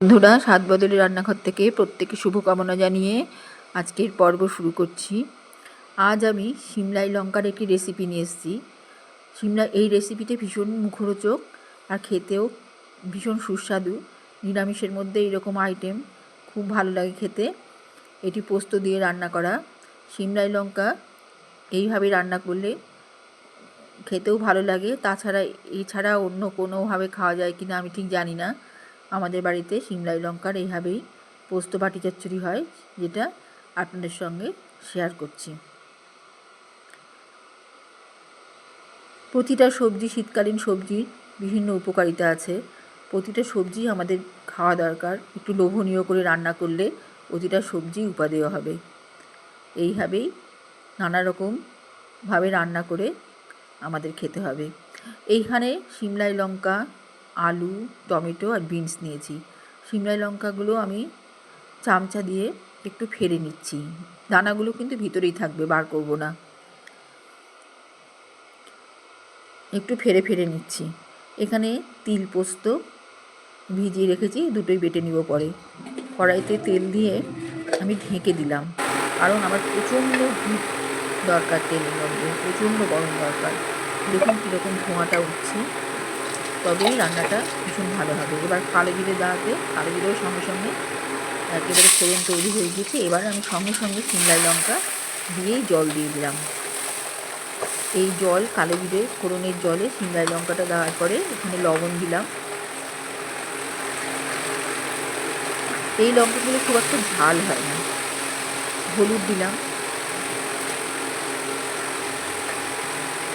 বন্ধুরা, সাত বদলে রান্নাঘর থেকে প্রত্যেকে শুভকামনা জানিয়ে আজকের পর্ব শুরু করছি। আজ আমি সিমলাই লঙ্কার একটি রেসিপি নিয়ে এসেছি। সিমলা, এই রেসিপিটি ভীষণ মুখরোচক আর খেতেও ভীষণ সুস্বাদু। নিরামিষের মধ্যে এইরকম আইটেম খুব ভালো লাগে খেতে। এটি পোস্ত দিয়ে রান্না করা। সিমলাই লঙ্কা এইভাবে রান্না করলে খেতেও ভালো লাগে। তাছাড়া এছাড়া অন্য কোনোভাবে খাওয়া যায় কিনা আমি ঠিক জানি না। আমাদের বাড়িতে সিমলাই লঙ্কার এইভাবেই পোস্ত বাটি চচ্চড়ি হয়, যেটা আপনাদের সঙ্গে শেয়ার করছি। প্রতিটা সবজি, শীতকালীন সবজির বিভিন্ন উপকারিতা আছে। প্রতিটা সবজি আমাদের খাওয়া দরকার। একটু লোভনীয় করে রান্না করলে প্রতিটা সবজি উপাদেয় হবে। এইভাবেই নানা রকমভাবে রান্না করে আমাদের খেতে হবে। এইখানে সিমলাই লঙ্কা আলু, টমেটো আর বিনস নিয়েছি। সিমলাই লঙ্কাগুলো আমি চামচা দিয়ে একটু ফেরে নিচ্ছি। দানাগুলো কিন্তু ভিতরেই থাকবে, বার করব না। একটু ফেরে ফেরে নিচ্ছি। এখানে তিল পোস্ত ভিজিয়ে রেখেছি, দুটোই বেটে নিব পরে। কড়াইতে তেল দিয়ে আমি ঢেকে দিলাম। কারণ আমার প্রচণ্ড হিট দরকার তেলের মধ্যে, প্রচণ্ড গরম দরকার। দেখুন কীরকম ধোঁয়াটা উঠছে। তবেই রান্নাটা ভীষণ ভালো হবে। এবার কালো জিরে দেওয়াতে, কালো জিরেও সঙ্গে সঙ্গে একেবারে ফোড়ন তৈরি হয়ে গেছে এবার আমি সঙ্গে সঙ্গে সিমলাই লঙ্কা দিয়েই জল দিয়ে দিলাম। এই জল, কালো জিরে ফোড়নের জলে সিমলাই লঙ্কাটা দেওয়ার পরে এখানে লবণ দিলাম। এই লঙ্কাগুলো খুব একটা ঝাল হয় না। হলুদ দিলাম।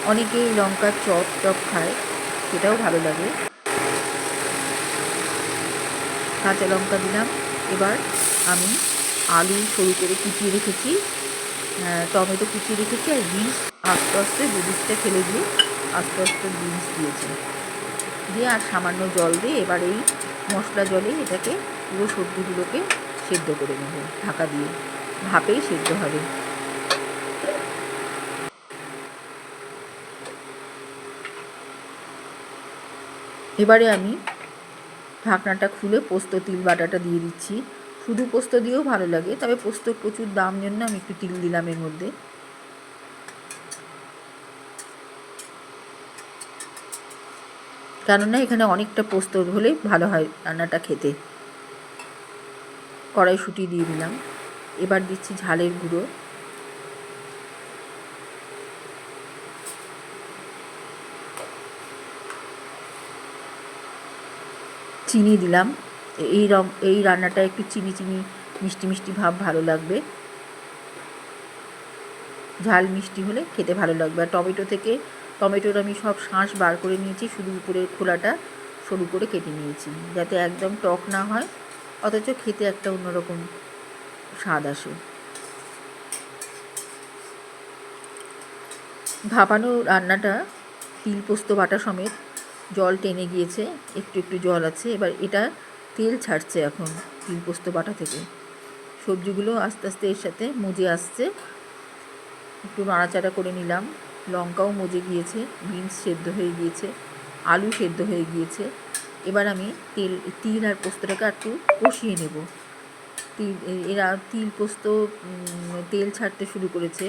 অনেকেই লঙ্কার চপ টপ খায়। সেটাও ভালো লাগে। কাঁচা লঙ্কা দিলাম। এবার আমি আলু সরু করে কুচিয়ে রেখেছি। টমেটো কুচিয়ে রেখেছি আর বিনস আস্তে আস্তে দুদিকটা ফেলে দিয়ে আস্তে আস্তে বিনস দিয়েছি। দিয়ে আর সামান্য জল দিয়ে এবার এই মশলা জলে এটাকে পুরো সবজিগুলোকে সেদ্ধ করে নেব, ঢাকা দিয়ে। ভাপেই সেদ্ধ হবে। এবারে আমি ঢাকনাটা খুলে পোস্ত, তিল, বাটাটা দিয়ে দিচ্ছি। শুধু পোস্ত দিয়েও ভালো লাগে, তবে পোস্তর প্রচুর দাম জন্য আমি একটু তিল দিলাম এর মধ্যে। কেননা এখানে অনেকটা পোস্ত হলে ভালো হয় রান্নাটা খেতে। কড়াইশুঁটি দিয়ে দিলাম। এবার দিচ্ছি ঝালের গুঁড়ো। চিনি দিলাম। এই রং, এই রান্নাটা একটু চিনি চিনি, মিষ্টি মিষ্টি ভাব ভালো লাগবে। ঝাল মিষ্টি হলে খেতে ভালো লাগবে। আর টমেটো থেকে, টমেটোর আমি সব শাঁস বার করে নিয়েছি, শুধু উপরের খোলাটা সরু করে কেটে নিয়েছি, যাতে একদম টক না হয়, অথচ খেতে একটা অন্যরকম স্বাদ আসে। ভাপানো রান্নাটা তিল পোস্ত বাটা সমেত জল টেনে গিয়েছে, একটু একটু জল আছে, এবার এটা তেল ছাড়ছে এখন তিল পোস্ত বাটা থেকে। সবজিগুলো আস্তে আস্তে এর সাথে মজে আসছে। একটু নাড়াচাড়া করে নিলাম। লঙ্কাও মজে গিয়েছে, বিনস সেদ্ধ হয়ে গিয়েছে, আলু সেদ্ধ হয়ে গিয়েছে। এবার আমি তেল, তিল আর পোস্তটাকে আর একটু কষিয়ে নেব। তিল এরা তিল পোস্ত তেল ছাড়তে শুরু করেছে।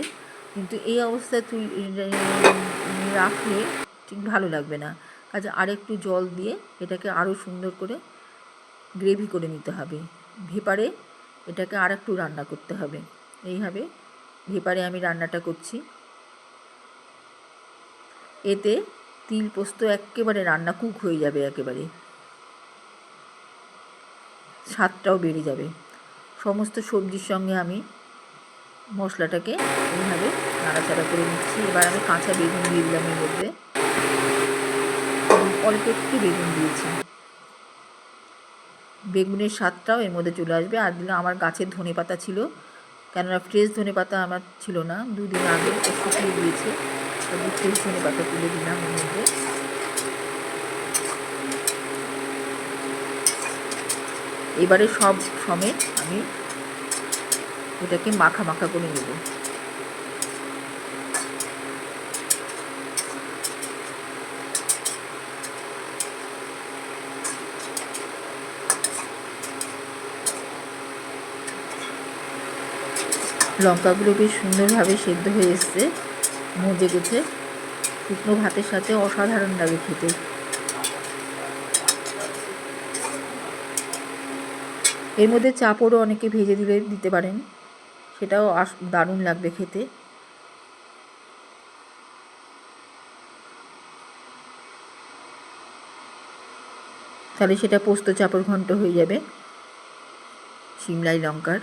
কিন্তু এই অবস্থায় তুই রাখলে ঠিক ভালো লাগবে না। কাজে আরেকটু জল দিয়ে এটাকে আরও সুন্দর করে গ্রেভি করে নিতে হবে। ভেপারে এটাকে আর একটু রান্না করতে হবে। এইভাবে ভেপারে আমি রান্নাটা করছি। এতে তিল পোস্ত একেবারে রান্না কুক হয়ে যাবে একেবারে। স্বাদটাও বেড়ে যাবে। সমস্ত সবজির সঙ্গে আমি মশলাটাকে এইভাবে নাড়াচাড়া করে নিচ্ছি। এবার আমি কাঁচা বেগুন দিয়ে দিলাম এর মধ্যে। অল্প একটু বেগুন দিয়েছি। বেগুনের স্বাদটাও এর মধ্যে চলে আসবে। আর দিলাম আমার গাছের ধনে পাতা ছিল। কেননা ফ্রেশ ধনে পাতা আমার ছিল না। দুদিন আগে শুকিয়ে দিয়েছে ফ্রেশ ধনে পাতা তুলে দিলাম এর মধ্যে। এবারে সব সমেত আমি এটাকে মাখা মাখা করে নেব। লঙ্কাগুলো বেশ সুন্দরভাবে সেদ্ধ হয়ে এসছে। মজে গেছে। শুকনো ভাতের সাথে অসাধারণ লাগে খেতে। এর মধ্যে চাপড়ও অনেকে ভেজে দিলে দিতে পারেন। সেটাও দারুণ লাগবে খেতে। তাহলে সেটা পোস্ত চাপড় ঘন্ট হয়ে যাবে। সিমলাই লঙ্কার।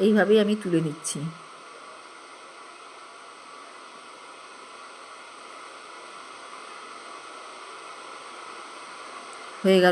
এইভাবেই আমি তুলে নিচ্ছি। হয়ে গেল।